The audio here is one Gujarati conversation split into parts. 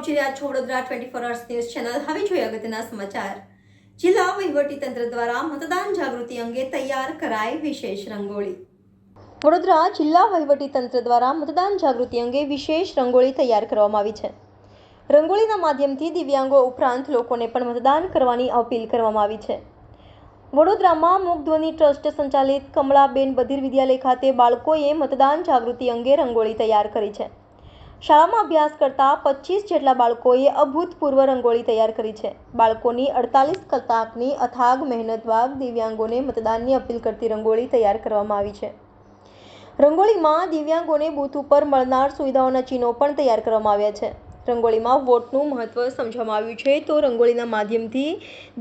આપ જોઈ રહ્યા છો Vadodara twenty four hours news channel હવે જોઈએ અગત્યના સમાચાર. જિલ્લા વહીવટીતંત્ર દ્વારા મતદાન જાગૃતિ અંગે તૈયાર કરાઈ વિશેષ રંગોળી. વડોદરા જિલ્લા વહીવટીતંત્ર દ્વારા મતદાન જાગૃતિ અંગે વિશેષ રંગોળી તૈયાર કરવામાં આવી છે. રંગોળીના માધ્યમથી દિવ્યાંગો ઉપરાંત લોકોને પણ મતદાન કરવાની અપીલ કરવામાં આવી છે. વડોદરામાં મુકધ્વની ટ્રસ્ટ સંચાલિત કમળાબેન બધિર વિદ્યાલય ખાતે બાળકોએ મતદાન જાગૃતિ અંગે રંગોળી તૈયાર કરી છે. શાળામાં અભ્યાસ કરતા પચીસ જેટલા બાળકોએ અભૂતપૂર્વ રંગોળી તૈયાર કરી છે. બાળકોની અડતાલીસ કલાકની અથાગ મહેનત બાદ દિવ્યાંગોને મતદાનની અપીલ કરતી રંગોળી તૈયાર કરવામાં આવી છે. રંગોળીમાં દિવ્યાંગોને બૂથ ઉપર મળનાર સુવિધાઓના ચિહ્નો પણ તૈયાર કરવામાં આવ્યા છે. રંગોળીમાં વોટનું મહત્વ સમજવામાં આવ્યું છે તો રંગોળીના માધ્યમથી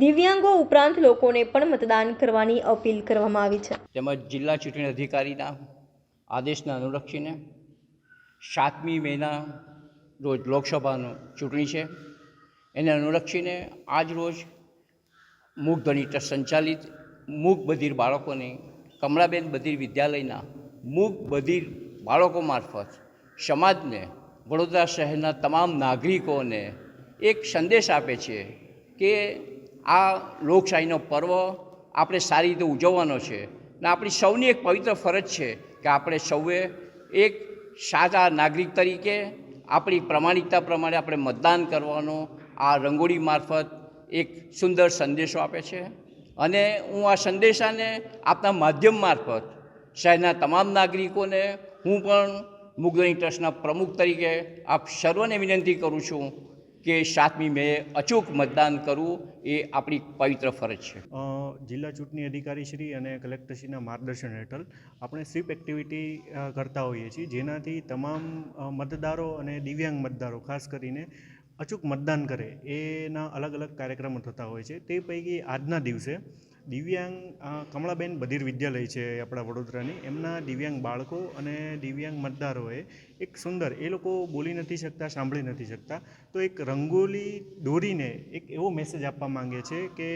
દિવ્યાંગો ઉપરાંત લોકોને પણ મતદાન કરવાની અપીલ કરવામાં આવી છે. તેમજ જિલ્લા ચૂંટણી અધિકારીના આદેશને અનુલક્ષીને સાતમી મેના રોજ લોકસભાનું ચૂંટણી છે. એને અનુલક્ષીને આજ રોજ મૂક ટ્રસ્ટ સંચાલિત મૂક બધીર બાળકોને કમળાબેન બધીર વિદ્યાલયના મૂક બધિર બાળકો મારફત સમાજને વડોદરા શહેરના તમામ નાગરિકોને એક સંદેશ આપે છે કે આ લોકશાહીનો પર્વ આપણે સારી રીતે ઉજવવાનો છે. ને આપણી સૌની એક પવિત્ર ફરજ છે કે આપણે સૌએ એક સાચા નાગરિક તરીકે આપણી પ્રમાણિકતા પ્રમાણે આપણે મતદાન કરવાનો આ રંગોળી મારફત એક સુંદર સંદેશો આપે છે. અને હું આ સંદેશાને આપના માધ્યમ મારફત શહેરના તમામ નાગરિકોને હું પણ મુગલની ટ્રસ્ટના પ્રમુખ તરીકે આપ સર્વને વિનંતી કરું છું કે સાતમી મે અચૂક મતદાન કરવું એ આપણી પવિત્ર ફરજ છે. જિલ્લા ચૂંટણી અધિકારી શ્રી અને કલેક્ટરશ્રીના માર્ગદર્શન હેઠળ આપણે સ્વીપ એક્ટિવિટી કરતા હોઈએ છીએ. જેનાથી તમામ મતદારો અને દિવ્યાંગ મતદારો, ખાસ કરીને અચૂક મતદાન કરે, એના અલગ અલગ કાર્યક્રમો થતા હોય છે. તે પૈકી આજના દિવસે દિવ્યાંગ કમળાબેન બધિર વિદ્યાલય છે આપણા વડોદરાની. એમના દિવ્યાંગ બાળકો અને દિવ્યાંગ મતદારોએ એક સુંદર, એ લોકો બોલી નથી શકતા, સાંભળી નથી શકતા, તો એક રંગોલી દોરીને એક એવો મેસેજ આપવા માંગે છે કે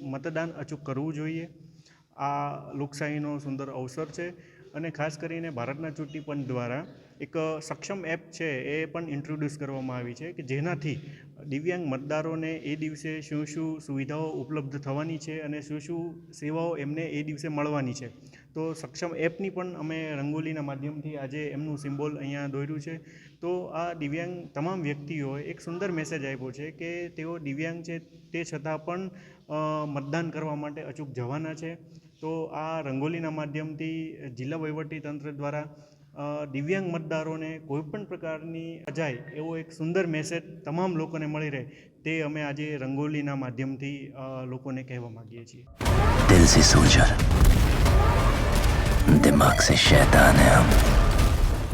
મતદાન અચૂક કરવું જોઈએ. આ લોકશાહીનો સુંદર અવસર છે. અને ખાસ કરીને ભારતના ચૂંટણી પંચ દ્વારા એક સક્ષમ એપ છે એ પણ ઇન્ટ્રોડ્યુસ કરવામાં આવી છે કે જેનાથી દિવ્યાંગ મતદારોને એ દિવસે શું શું સુવિધાઓ ઉપલબ્ધ થવાની છે અને શું શું સેવાઓ એમને એ દિવસે મળવાની છે. તો સક્ષમ એપની પણ અમે રંગોલીના માધ્યમથી આજે એમનું સિમ્બોલ અહીંયા દોર્યું છે. તો આ દિવ્યાંગ તમામ વ્યક્તિઓએ એક સુંદર મેસેજ આપ્યો છે કે તેઓ દિવ્યાંગ છે તે છતાં પણ મતદાન કરવા માટે અચૂક જવાના છે. તો આ રંગોલીના માધ્યમથી જિલ્લા વહીવટીતંત્ર દ્વારા દિવ્યાંગ મતદારોને કોઈપણ પ્રકારની અજાય એવો એક સુંદર મેસેજ તમામ લોકોને મળી રહે તે અમે આજે રંગોલીના માધ્યમથી લોકોને કહેવા માંગીએ છીએ. દિલ સે સોલ્જર દિમાગ સે શૈતાન હે હમ.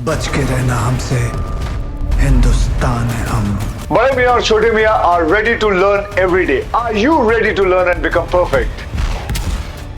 બચ કે રહેના હમસે હિન્દુસ્તાન હે હમ Bade Miyan Chote Miyan are ready to learn everyday are you ready to learn and become perfect